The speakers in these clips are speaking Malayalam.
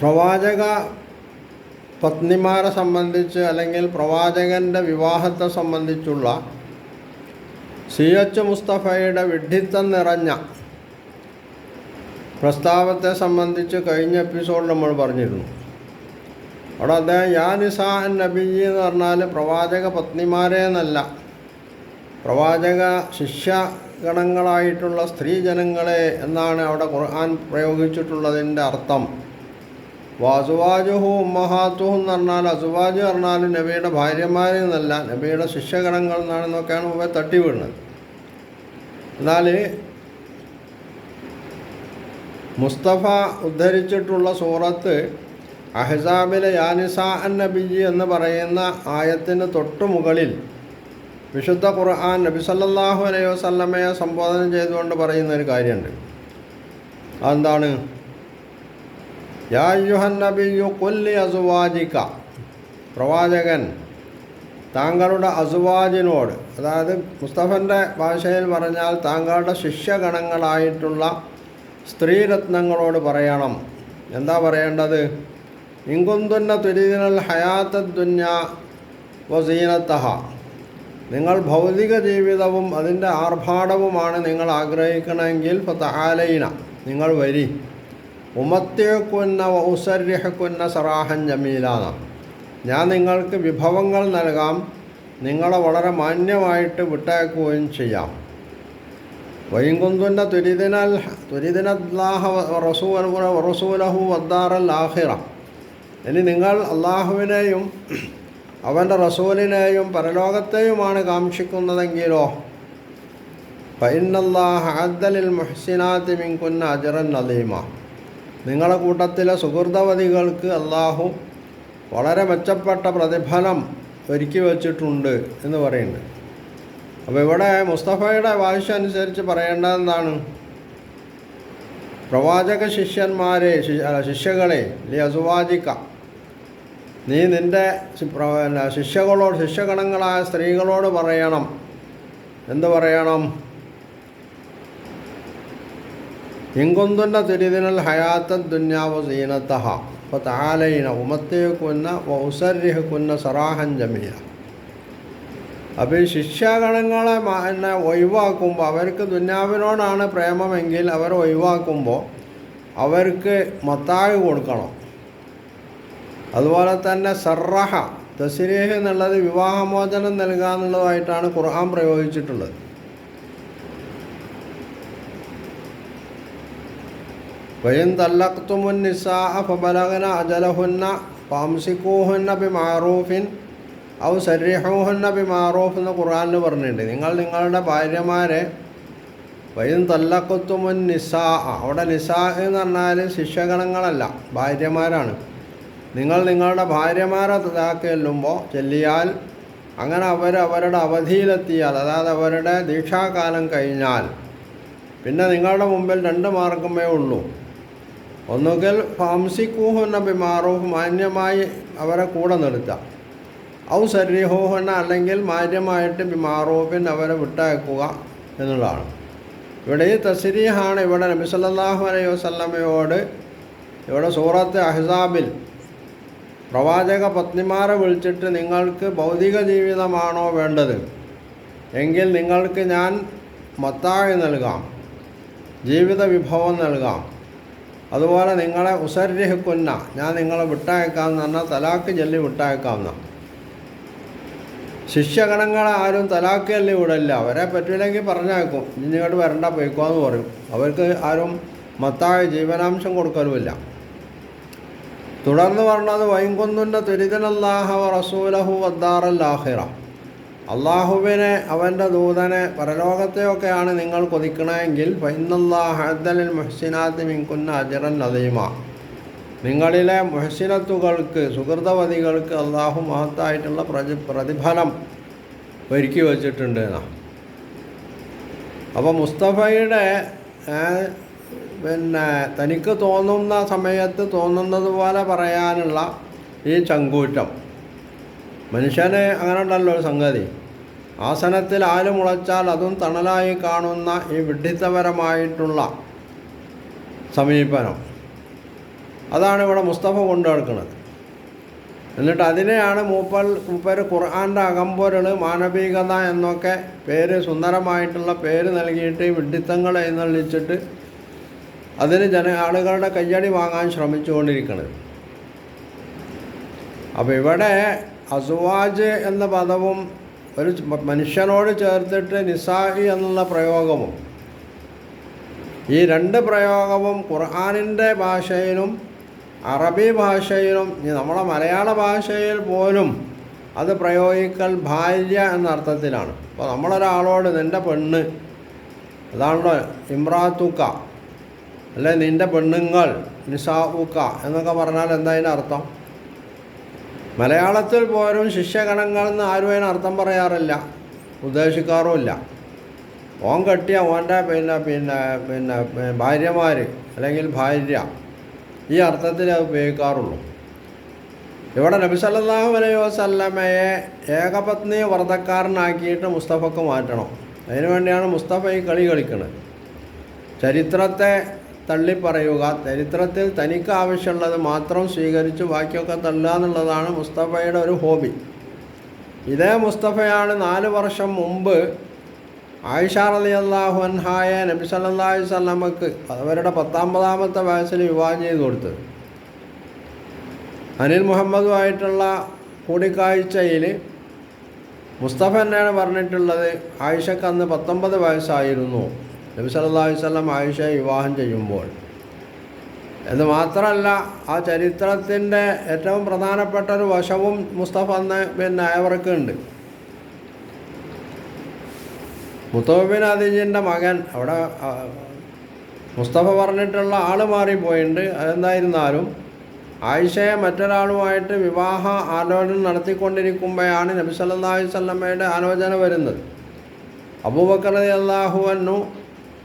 പ്രവാചക പത്നിമാരെ സംബന്ധിച്ച് അല്ലെങ്കിൽ പ്രവാചകന്റെ വിവാഹത്തെ സംബന്ധിച്ചുള്ള സി എച്ച് മുസ്തഫയുടെ വിഡ്ഢിത്തം നിറഞ്ഞ പ്രസ്താവത്തെ സംബന്ധിച്ച് കഴിഞ്ഞ എപ്പിസോഡ് നമ്മൾ പറഞ്ഞിരുന്നു. അവിടെ അദ്ദേഹം യാ നിസാ അൻ നബി എന്ന് പറഞ്ഞാൽ പ്രവാചക പത്നിമാരെ എന്നല്ല പ്രവാചക ശിഷ്യഗണങ്ങളായിട്ടുള്ള സ്ത്രീജനങ്ങളെ എന്നാണ് അവിടെ ഖുർആൻ പ്രയോഗിച്ചിട്ടുള്ളതിന്റെ അർത്ഥം. വാസുവാജുഹു ഉമ്മഹാത്തുഹു എന്ന് പറഞ്ഞാൽ അസുവാജ് പറഞ്ഞാൽ നബിയുടെ ഭാര്യമാരിൽ നിന്നല്ല നബിയുടെ ശിഷ്യഗണങ്ങൾ എന്നാണെന്നൊക്കെയാണ് മുമ്പേ തട്ടി വീണത് എന്നാൽ മുസ്തഫ ഉദ്ധരിച്ചിട്ടുള്ള സൂറത്ത് അഹസാബിലെ യാനിസ അൻ നബിജി എന്ന് പറയുന്ന ആയത്തിന് തൊട്ടു മുകളിൽ വിശുദ്ധ ഖുർആൻ നബി സല്ലാഹു അലൈഹി വസല്ലമയെ സംബോധന ചെയ്തുകൊണ്ട് പറയുന്ന ഒരു കാര്യമുണ്ട്. അതെന്താണ്? യാ നബിയു കൊല്ലി അസുവാജിക്ക പ്രവാചകൻ താങ്കളുടെ അസുവാജിനോട് അതായത് മുസ്തഫന്റെ ഭാഷയിൽ പറഞ്ഞാൽ താങ്കളുടെ ശിഷ്യഗണങ്ങളായിട്ടുള്ള സ്ത്രീരത്നങ്ങളോട് പറയണം. എന്താ പറയേണ്ടത്? ഇങ്കുന്തുന്ന തുരിദിനൽ ഹയാത്ത ദുന്യ വസീനത്തഹ നിങ്ങൾ ഭൗതിക ജീവിതവും അതിന്റെ ആർഭാടവുമാണ് നിങ്ങൾ ആഗ്രഹിക്കണമെങ്കിൽ ഫതഹാലയിന നിങ്ങൾ വരി. ഉമത്യക്കുന്ന ഔസര്യഹക്കുന്ന സറാഹൻ ജമീലാന ഞാൻ നിങ്ങൾക്ക് വിഭവങ്ങൾ നൽകാം. നിങ്ങളെ വളരെ മാന്യമായിട്ട് വിട്ടയക്കുകയും ചെയ്യാം. വൈകുന്തുന്ന തുരിദിനൽ തുരിദിനല്ലാഹ റസൂൽ റസൂലഹു വദ്ദാറൽ ആഹിറ ഇനി നിങ്ങൾ അള്ളാഹുവിനെയും അവന്റെ റസൂലിനെയും പരലോകത്തെയുമാണ് കാക്ഷിക്കുന്നതെങ്കിലോ? ഫൈനല്ലാഹ അദ്ദലിൽ മുഹ്സിനാത്തി മിൻകുന്ന അജറൻ നദീമ നിങ്ങളുടെ കൂട്ടത്തിലെ സുഹൃതവതികൾക്ക് അള്ളാഹു വളരെ മെച്ചപ്പെട്ട പ്രതിഫലം ഒരുക്കി വച്ചിട്ടുണ്ട് എന്ന് പറയുന്നുണ്ട് അപ്പോൾ ഇവിടെ മുസ്തഫയുടെ ഭാഷ അനുസരിച്ച് പറയേണ്ടത് എന്താണ്? പ്രവാചക ശിഷ്യന്മാരെ ശിഷ്യകളെ അസുവാചിക്ക നീ നിന്റെ ശിഷ്യകളോട് ശിഷ്യഗണങ്ങളായ സ്ത്രീകളോട് പറയണം. എന്ത് പറയണം? ഇങ്കൊന്തുന്ന തുരിദിനൽ ഹയാത്ത ദുന്യാവ് സീനത്തഹ. അപ്പോൾ താലയിന ഉമത്തേക്കുന്ന ഉസര്യഹക്കുന്ന സറാഹൻ ജമീല. അപ്പോൾ ഈ ശിക്ഷാഗണങ്ങളെ മ- എന്നെ ഒഴിവാക്കുമ്പോൾ അവർക്ക് ദുന്യാവിനോടാണ് പ്രേമമെങ്കിൽ അവർ ഒഴിവാക്കുമ്പോൾ അവർക്ക് മത്താഴ് കൊടുക്കണം. അതുപോലെ തന്നെ സർറഹ തസ്രീഹ് എന്നുള്ളത് വിവാഹമോചനം നൽകാന്നുള്ളതായിട്ടാണ് ഖുർആൻ പ്രയോഗിച്ചിട്ടുള്ളത്. വയും തല്ലക്തുമുൻ നിസാ ഫബലഗന അജലഹുന്ന പാംസിക്കൂഹുന്ന ബിമാറൂഫിൻ ഔ സരിഹൂഹുന്ന ബിമാറൂഫ് എന്ന് ഖുർആനിൽ പറഞ്ഞിട്ടുണ്ട്. നിങ്ങൾ നിങ്ങളുടെ ഭാര്യമാരെ വയും തല്ലക്കുത്തുമുൻ നിസാ അവിടെ നിസാ എന്ന് പറഞ്ഞാൽ ശിഷ്യഗണങ്ങളല്ല ഭാര്യമാരാണ്. നിങ്ങൾ നിങ്ങളുടെ ഭാര്യമാരെ തലാക്ക് ചെല്ലിയാൽ അങ്ങനെ അവർ അവരുടെ അവധിയിലെത്തിയാൽ അതായത് അവരുടെ ദീക്ഷാകാലം കഴിഞ്ഞാൽ പിന്നെ നിങ്ങളുടെ മുമ്പിൽ രണ്ട് മാർഗമേ ഉള്ളൂ. ഒന്നുകിൽ ഫംസിക്കൂഹുന്ന ബിമാറോഹ് മാന്യമായി അവരെ കൂടെ നിർത്താം. ഔ സരിഹൂഹുന്ന അല്ലെങ്കിൽ മാന്യമായിട്ട് ബിമാറൂഫിൻ അവരെ വിട്ടയക്കുക എന്നുള്ളതാണ്. ഇവിടെ ഈ തസ്രീഹാണ് ഇവിടെ നബി സല്ലല്ലാഹു അലൈഹി വസല്ലമയോട് ഇവിടെ സൂറത്ത് അഹ്സാബിൽ പ്രവാചക പത്നിമാരെ വിളിച്ചിട്ട് നിങ്ങൾക്ക് ഭൗതിക ജീവിതമാണോ വേണ്ടത്? എങ്കിൽ നിങ്ങൾക്ക് ഞാൻ മത്തായി നൽകാം. ജീവിത വിഭവം നൽകാം. അതുപോലെ നിങ്ങളെ ഉസരിഹിക്കുന്ന ഞാൻ നിങ്ങളെ വിട്ടയക്കാമെന്ന് പറഞ്ഞാൽ തലാക്ക് ചൊല്ലി വിട്ടയക്കാമെന്ന. ശിഷ്യഗണങ്ങളെ ആരും തലാക്ക് ചൊല്ലി വിടില്ല. അവരെ പറ്റില്ലെങ്കിൽ പറഞ്ഞയക്കും. ഇങ്ങോട്ട് വരണ്ട പോയിക്കോന്ന് പറയും. അവർക്ക് ആരും മത്തായ ജീവനാംശം കൊടുക്കലുമില്ല. തുടർന്ന് പറഞ്ഞത് വൈങ്കുന്നുന്റെ തുരിതനല്ലാഹ റസൂലഹു വദ്ദാറല്ലാഹിറ അള്ളാഹുവിനെ അവന്റെ ദൂതനെ പരലോകത്തെയൊക്കെയാണ് നിങ്ങൾ കൊതിക്കണമെങ്കിൽ ഫൈനല്ലാഹദ്ദലിൽ മുഹസിനാത്ത് മിങ്കുന്ന അജറൻ അതീമ നിങ്ങളിലെ മുഹസിനത്തുകൾക്ക് സുഹൃതവതികൾക്ക് അള്ളാഹു മഹത്തായിട്ടുള്ള പ്രതി പ്രതിഫലം ഒരുക്കി വച്ചിട്ടുണ്ട് അപ്പോൾ മുസ്തഫയുടെ പിന്നെ തനിക്ക് തോന്നുന്ന സമയത്ത് തോന്നുന്നത് പോലെ പറയാനുള്ള ഈ ചങ്കൂറ്റം. മനുഷ്യന് അങ്ങനെ ഉണ്ടല്ലോ ഒരു സംഗതി. ആസനത്തിൽ ആൽ മുളച്ചാൽ അതും തണലായി കാണുന്ന ഈ വിഡ്ഢിത്തപരമായിട്ടുള്ള സമീപനം. അതാണ് ഇവിടെ മുസ്തഫ കൊണ്ടു എന്നിട്ട് അതിനെയാണ് മൂപ്പൽ മൂപ്പര് ഖുർആാന്റെ അകമ്പൊരുൾ മാനവികത എന്നൊക്കെ പേര് സുന്ദരമായിട്ടുള്ള പേര് നൽകിയിട്ട് വിഡ്ഢിത്തങ്ങൾ എഴുന്നള്ളിച്ചിട്ട് അതിന് ജന ആളുകളുടെ കയ്യടി വാങ്ങാൻ ശ്രമിച്ചുകൊണ്ടിരിക്കുന്നത് അപ്പോൾ ഇവിടെ അസുവാജ് എന്ന പദവും ഒരു മനുഷ്യനോട് ചേർത്തിട്ട് നിസാഹി എന്നുള്ള പ്രയോഗവും ഈ രണ്ട് പ്രയോഗവും ഖുർആാനിന്റെ ഭാഷയിലും അറബി ഭാഷയിലും നമ്മുടെ മലയാള ഭാഷയിൽ പോലും അത് പ്രയോഗിക്കൽ ഭാര്യ എന്ന അർത്ഥത്തിലാണ്. അപ്പോൾ നമ്മളൊരാളോട് നിന്റെ പെണ്ണ് അതാണല്ലോ ഇമ്രാത്തുക്ക അല്ലെ നിന്റെ പെണ്ണുങ്ങൾ നിസാവുക്ക എന്നൊക്കെ പറഞ്ഞാൽ എന്താ അതിന്റെ അർത്ഥം മലയാളത്തിൽ പോലും ശിഷ്യഗണങ്ങൾ എന്ന് ആരും അതിന് അർത്ഥം പറയാറില്ല. ഉദ്ദേശിക്കാറുമില്ല ഓൻ കെട്ടിയ ഓന്റെ പിന്നെ പിന്നെ പിന്നെ ഭാര്യമാർ അല്ലെങ്കിൽ ഭാര്യ ഈ അർത്ഥത്തിൽ അത് ഉപയോഗിക്കാറുള്ളൂ. ഇവിടെ നബി സല്ലല്ലാഹു അലൈഹി വസല്ലമയെ ഏകപത്നി വ്രതക്കാരനാക്കിയിട്ട് മുസ്തഫക്ക് മാറ്റണം. അതിനുവേണ്ടിയാണ് മുസ്തഫ ഈ കളി കളിക്കുന്നത് ചരിത്രത്തെ തള്ളിപ്പറയുക. ചരിത്രത്തിൽ തനിക്ക് ആവശ്യമുള്ളത് മാത്രം സ്വീകരിച്ച് ബാക്കിയൊക്കെ തള്ളുക എന്നുള്ളതാണ് മുസ്തഫയുടെ ഒരു ഹോബി. ഇതേ മുസ്തഫയാണ് നാല് വർഷം മുമ്പ് ആയിഷ അലി അള്ളാഹു അൻഹായ നബി സല്ലാഹു അലൈഹി വസല്ലമക്ക് അവരുടെ പത്താമ്പതാമത്തെ വയസ്സിൽ വിവാഹം ചെയ്ത് കൊടുത്തത്. അനിൽ മുഹമ്മദുമായിട്ടുള്ള കൂടിക്കാഴ്ചയിൽ മുസ്തഫ തന്നെയാണ് പറഞ്ഞിട്ടുള്ളത് ആയിഷക്ക് അന്ന് പത്തൊമ്പത് വയസ്സായിരുന്നു. നബി അലൈഹി വസല്ലം ആയിഷയെ വിവാഹം ചെയ്യുമ്പോൾ. എന്ന് മാത്രമല്ല ആ ചരിത്രത്തിന്റെ ഏറ്റവും പ്രധാനപ്പെട്ട ഒരു വശവും മുസ്തഫ എന്ന പിന്നെ അയവർക്കുണ്ട് മുത്തോബിൻ അദീജിന്റെ മകൻ അവിടെ മുസ്തഫ പറഞ്ഞിട്ടുള്ള ആൾ മാറിപ്പോയിട്ടുണ്ട്. അതെന്തായിരുന്നാലും ആയിഷയെ മറ്റൊരാളുമായിട്ട് വിവാഹ ആലോചന നടത്തിക്കൊണ്ടിരിക്കുമ്പോഴാണ് നബി സല്ലല്ലാഹു അലൈഹി വസല്ലമയുടെ ആലോചന വരുന്നത്. അബൂബക്കർ അള്ളാഹുവന്നു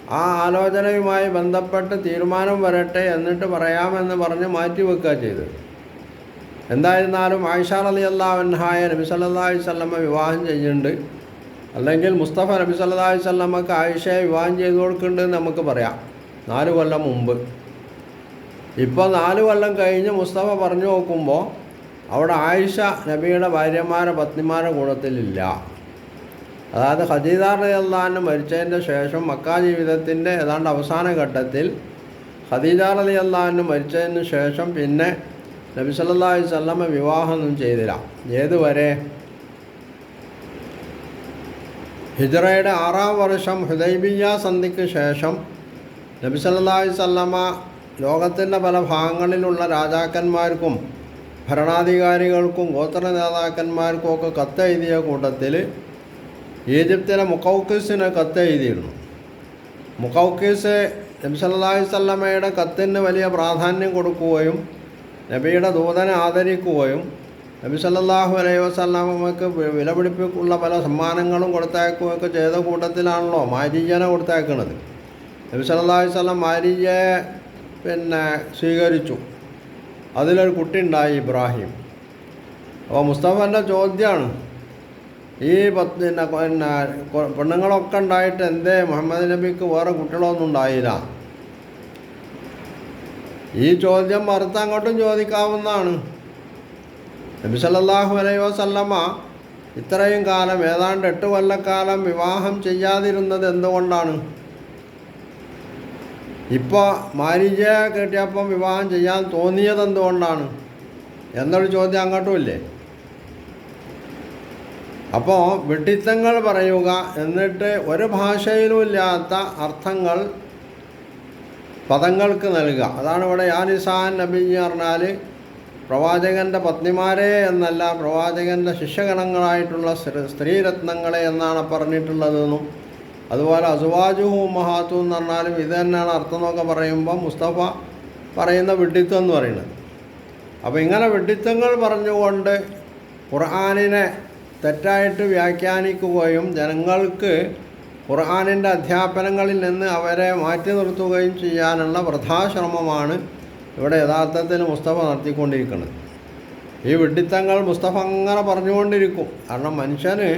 ആ ആലോചനയുമായി ബന്ധപ്പെട്ട് തീരുമാനം വരട്ടെ എന്നിട്ട് പറയാമെന്ന് പറഞ്ഞ് മാറ്റിവെക്കുക ചെയ്തത് എന്തായിരുന്നാലും ആയിഷ അലി അള്ളാഹുഹായ നബി സല്ലല്ലാഹു അലൈഹി വസല്ലമ വിവാഹം ചെയ്യുന്നുണ്ട്. അല്ലെങ്കിൽ മുസ്തഫ നബി സല്ലാഹി സ്വല്ലമ്മക്ക് ആയിഷയെ വിവാഹം ചെയ്തു കൊടുക്കുന്നുണ്ടെന്ന് നമുക്ക് പറയാം. നാല് കൊല്ലം മുമ്പ്. ഇപ്പോൾ നാല് കൊല്ലം കഴിഞ്ഞ് മുസ്തഫ പറഞ്ഞു നോക്കുമ്പോൾ അവിടെ ആയിഷ നബിയുടെ ഭാര്യമാരെ പത്നിമാരുടെ കൂട്ടത്തിലില്ല അതായത് ഖദീദാർ അള്ളഹാന് മരിച്ചതിന്റെ ശേഷം മക്ക ജീവിതത്തിന്റെ ഏതാണ്ട് അവസാന ഘട്ടത്തിൽ അലി അള്ളഹാന് മരിച്ചതിന് ശേഷം പിന്നെ നബി വല്ലമ്മ വിവാഹമൊന്നും ചെയ്തില്ല. ഏതുവരെ? ഹിജറയുടെ ആറാം വർഷം ഹുദൈബിയ സന്ധിക്ക് ശേഷം നബി വല്ലമ്മ ലോകത്തിന്റെ പല ഭാഗങ്ങളിലുള്ള രാജാക്കന്മാർക്കും ഭരണാധികാരികൾക്കും ഗോത്ര നേതാക്കന്മാർക്കും ഒക്കെ കത്തെഴുതിയ കൂട്ടത്തിൽ ഈജിപ്തിലെ മുക്കൗക്കീസിന് കത്ത് എഴുതിയിരുന്നു. മുക്കൗക്കീസ് നബി സല്ലാഹു സല്ലമ്മയുടെ കത്തിന് വലിയ പ്രാധാന്യം കൊടുക്കുകയും നബിയുടെ ദൂതനെ ആദരിക്കുകയും നബി സല്ലാഹു അലൈഹി വസല്ലമക്ക് വിലപിടിപ്പിക്കുള്ള പല സമ്മാനങ്ങളും കൊടുത്തയക്കുകയൊക്കെ ചെയ്ത കൂട്ടത്തിലാണല്ലോ മാരിജനെ കൊടുത്തയക്കുന്നത് നബി സല്ലാഹു മാരിജയെ മാരീജയെ പിന്നെ സ്വീകരിച്ചു. അതിലൊരു കുട്ടി ഉണ്ടായി ഇബ്രാഹിം. അപ്പോൾ മുസ്തഫന്റെ ചോദ്യമാണ് ഈ പത്ത് പിന്നെ പെണ്ണുങ്ങളൊക്കെ ഉണ്ടായിട്ട് എന്തേ മുഹമ്മദ് നബിക്ക് വേറെ കുട്ടികളൊന്നും ഉണ്ടായില്ല. ഈ ചോദ്യം മറുത്ത് അങ്ങോട്ടും ചോദിക്കാവുന്നതാണ്. നബി സല്ലാഹു അലൈഹി വസല്ലമ ഇത്രയും കാലം ഏതാണ്ട് എട്ട് കൊല്ലക്കാലം വിവാഹം ചെയ്യാതിരുന്നത് എന്തുകൊണ്ടാണ്? ഇപ്പോൾ മാരിജയെ കേട്ടിയപ്പം വിവാഹം ചെയ്യാൻ തോന്നിയത് എന്തുകൊണ്ടാണ്? എന്നൊരു ചോദ്യം അങ്ങോട്ടും ഇല്ലേ? അപ്പോൾ വിഡിത്തങ്ങൾ പറയുക എന്നിട്ട് ഒരു ഭാഷയിലും ഇല്ലാത്ത അർത്ഥങ്ങൾ പദങ്ങൾക്ക് നൽകുക. അതാണ് ഇവിടെ യാനിസാൻ നബി എന്ന് പറഞ്ഞാൽ പ്രവാചകന്റെ പത്നിമാരെ എന്നല്ല പ്രവാചകന്റെ ശിഷ്യഗണങ്ങളായിട്ടുള്ള സ്ത്രീ- സ്ത്രീരത്നങ്ങളെ എന്നാണ് പറഞ്ഞിട്ടുള്ളതെന്നും അതുപോലെ അസുവാജുഹു മഹാത്തു എന്ന് പറഞ്ഞാലും ഇത് തന്നെയാണ് അർത്ഥം എന്നൊക്കെ പറയുമ്പോൾ മുസ്തഫ പറയുന്ന വിഡിത്തം എന്ന് പറയുന്നത്. അപ്പോൾ ഇങ്ങനെ വിഡിത്തങ്ങൾ പറഞ്ഞുകൊണ്ട് ഖുർആാനിനെ തെറ്റായിട്ട് വ്യാഖ്യാനിക്കുകയും ജനങ്ങൾക്ക് ഖുർആാനിന്റെ അധ്യാപനങ്ങളിൽ നിന്ന് അവരെ മാറ്റി നിർത്തുകയും ചെയ്യാനുള്ള വൃഥാശ്രമമാണ് ഇവിടെ യഥാർത്ഥത്തിൽ മുസ്തഫ നടത്തിക്കൊണ്ടിരിക്കുന്നത്. ഈ വിഡിത്തങ്ങൾ മുസ്തഫ അങ്ങനെ പറഞ്ഞുകൊണ്ടിരിക്കും. കാരണം മനുഷ്യന്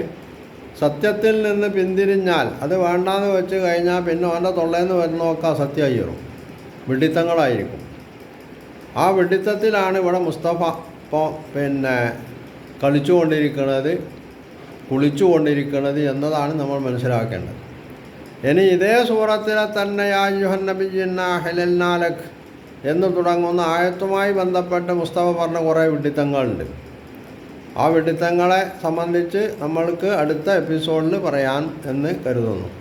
സത്യത്തിൽ നിന്ന് പിന്തിരിഞ്ഞാൽ അത് വേണ്ടാന്ന് വെച്ച് കഴിഞ്ഞാൽ പിന്നെ അവന്റെ തൊള്ളേന്ന് വരുന്നതൊക്കെ സത്യയ്യറും വിഡിത്തങ്ങളായിരിക്കും ആ വിഡിത്തത്തിലാണ് ഇവിടെ മുസ്തഫ ഇപ്പോൾ പിന്നെ കളിച്ചുകൊണ്ടിരിക്കുന്നത് കുളിച്ചുകൊണ്ടിരിക്കുന്നത് എന്നതാണ് നമ്മൾ മനസ്സിലാക്കേണ്ടത്. ഇനി ഇതേ സൂറത്തിലെ തന്നെ യാജുഹന്നബിജിന്നാഹിലൽനാലക് എന്ന് തുടങ്ങുന്ന ആയത്തുമായി ബന്ധപ്പെട്ട് മുസ്തഫ പറഞ്ഞ കുറേ വിഡിത്തങ്ങളുണ്ട്. ആ വിഡിത്തങ്ങളെ സംബന്ധിച്ച് നമ്മൾക്ക് അടുത്ത എപ്പിസോഡിൽ പറയാൻ എന്ന് കരുതുന്നു.